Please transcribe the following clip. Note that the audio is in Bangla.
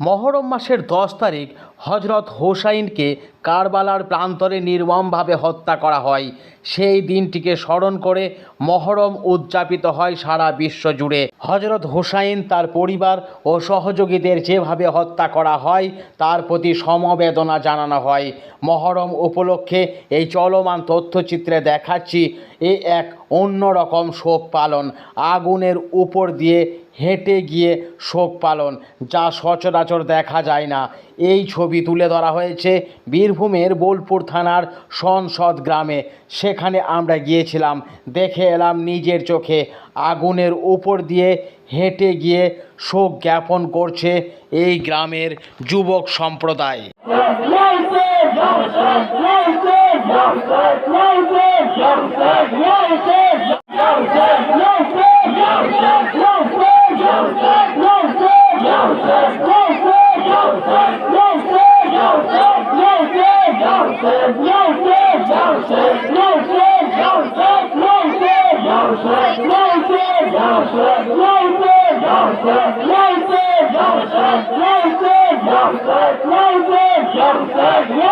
মহরম মাসের দশ তারিখ হজরত হোসাইনকে কারবালার প্রান্তরে নির্মমভাবে হত্যা করা হয়। সেই দিনটিকে স্মরণ করে মহরম উদযাপিত হয় সারা বিশ্ব জুড়ে। হজরত হোসাইন তার পরিবার ও সহযোগীদের যেভাবে হত্যা করা হয়, তার প্রতি সমবেদনা জানানো হয়। মহরম উপলক্ষে এই চলমান তথ্যচিত্রে দেখাচ্ছি, এ এক অন্যরকম শোক পালন। আগুনের উপর দিয়ে হেঁটে গিয়ে শোক পালন যা সচরাচর দেখা যায় না এই ছবি তুলে ধরা হয়েছে বীরভূমের বোলপুর থানার সনসদ গ্রামে সেখানে আমরা গিয়েছিলাম দেখে এলাম নিজের চোখে আগুনের উপর দিয়ে হেঁটে গিয়ে শোক জ্ঞাপন করছে এই গ্রামের যুবক সম্প্রদায় Young Sag,